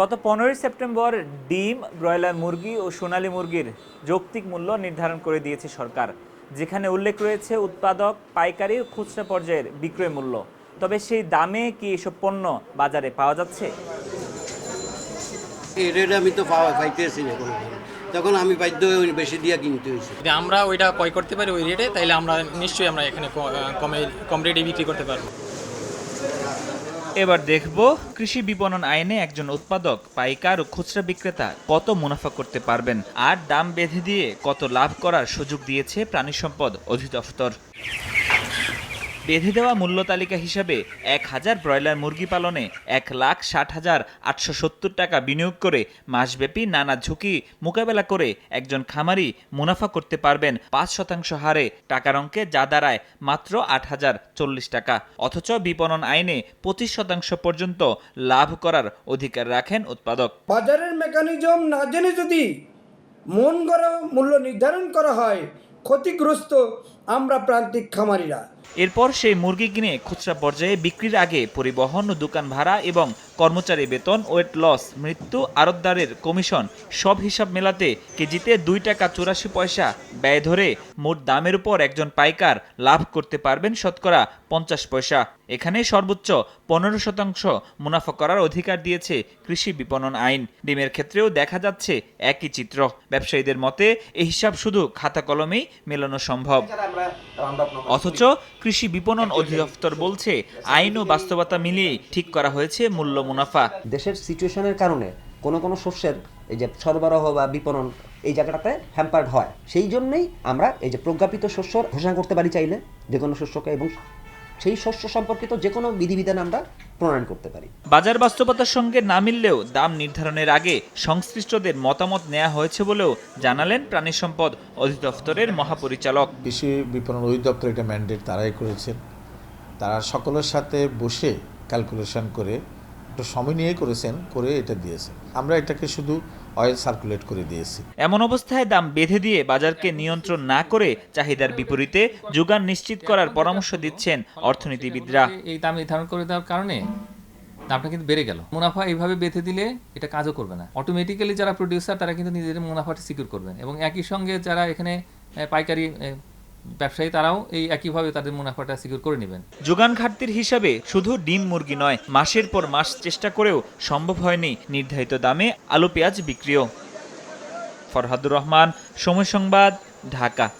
গত পনেরোই সেপ্টেম্বর ডিম ব্রয়লার মুরগি ও সোনালী মুরগির যৌক্তিক মূল্য নির্ধারণ করে দিয়েছে সরকার যেখানে উল্লেখ রয়েছে উৎপাদক পাইকারি ও খুচরা পর্যায়ের বিক্রয় মূল্য। তবে সেই দামে কি এসব পণ্য বাজারে পাওয়া যাচ্ছে? এই রেট আমি তো পাওয়া পাইতেছি না কোনো তখন আমি বাধ্য হয়ে ওই বেশি দিয়া কিনতে হয়েছে। যদি আমরা ওইটা ক্রয় করতে পারি ওই রেটে তাহলে আমরা নিশ্চয়ই আমরা এখানে কমে কম রেটে বিক্রি করতে পারব। এবার দেখব কৃষি বিপণন আইনে একজন উৎপাদক, পাইকার ও খুচরা বিক্রেতা কত মুনাফা করতে পারবেন আর দাম বেঁধে দিয়ে কত লাভ করার সুযোগ দিয়েছে প্রাণী সম্পদ অধিদপ্তর। বেঁধে দেওয়া মূল্য তালিকা হিসাবে এক হাজার ব্রয়লার মুরগি পালনে এক লাখ ষাট হাজার আটশো সত্তর টাকা বিনিয়োগ করে মাসব্যাপী নানা ঝুঁকি মোকাবেলা করে একজন খামারি মুনাফা করতে পারবেন পাঁচ শতাংশ হারে। টাকার অঙ্কে যা দাঁড়ায় মাত্র আট হাজার চল্লিশ টাকা। অথচ বিপণন আইনে পঁচিশ শতাংশ পর্যন্ত লাভ করার অধিকার রাখেন উৎপাদক। বাজারের মেকানিজম না জেনে যদি মন গড়া মূল্য নির্ধারণ করা হয়, ক্ষতিগ্রস্ত আমরা প্রান্তিক খামারিরা। এরপর সেই মুরগি কিনে খুচরা পর্যায়ে বিক্রির আগে পরিবহন ও দোকান ভাড়া এবং কর্মচারী বেতন, ওয়েট লস, মৃত্যু আড়তদারের কমিশন সব হিসাব মেলাতে কেজিতে দুই টাকা চুরাশি পয়সা ব্যয় ধরে মোট দামের উপর একজন পাইকার লাভ করতে পারবেন শতকরা পঞ্চাশ পয়সা। এখানে সর্বোচ্চ পনেরো শতাংশ মুনাফা করার অধিকার দিয়েছে কৃষি বিপণন আইন। ডিমের ক্ষেত্রেও দেখা যাচ্ছে একই চিত্র। ব্যবসায়ীদের মতে এই হিসাব শুধু খাতা কলমেই মেলানো সম্ভব। অথচ কৃষি বিপণন অধিদপ্তর বলছে আইন ও বাস্তবতা মিলিয়ে ঠিক করা হয়েছে মূল্য মুনাফা। দেশের সিচুয়েশনের কারণে কোন কোন শস্যের এই যে সরবরাহ বা বিপণন এই জায়গাটাতে হ্যাম্পার্ড হয়। সেই জন্যই আমরা এই যে প্রজ্ঞাপিত শস্য ঘোষণা করতে পারি চাইলে যে কোনো শস্যকে এবং সেই শস্য সম্পর্কিত যে কোনো বিধিবিধান আমরা প্রণয়ন করতে পারি। বাজার বাস্তবতার সঙ্গে না মিললেও দাম নির্ধারণের আগে সংশ্লিষ্টদের মতামত নেওয়া হয়েছে বলেও জানালেন প্রাণী সম্পদ অধিদপ্তরের মহাপরিচালক। কৃষি বিপণন অধিদপ্তর এটা ম্যান্ডেট তারাই করেছেন তারা সকলের সাথে বসে ক্যালকুলেশন করে একটু সময় নিয়ে করেছেন করে এটা দিয়েছেন। আমরা এটাকে শুধু অয়েল সার্কুলেট করে দিয়েছি। এমন অবস্থায় দাম বেঁধে দিয়ে বাজারকে নিয়ন্ত্রণ না করে চাহিদার বিপরীতে যোগান নিশ্চিত করার পরামর্শ দিচ্ছেন অর্থনীতিবিদরা। এই দাম নির্ধারণ করে দেওয়ার কারণে দামটা কিন্তু বেড়ে গেল। মুনাফা এইভাবে বেঁধে দিলে এটা কাজও করবে না। অটোমেটিক্যালি যারা প্রডিউসার তারা কিন্তু নিজেদের মুনাফাটা সিকিউর করবেন এবং একই সঙ্গে যারা এখানে পাইকারি ব্যবসায়ী তারাও এই একইভাবে তাদের মুনাফাটা সিকিউর করে নেবেন। যোগান ঘাটতির হিসাবে শুধু ডিম মুরগি নয়, মাসের পর মাস চেষ্টা করেও সম্ভব হয়নি নির্ধারিত দামে আলু পেঁয়াজ বিক্রিও। ফরহাদুর রহমান, সময় সংবাদ, ঢাকা।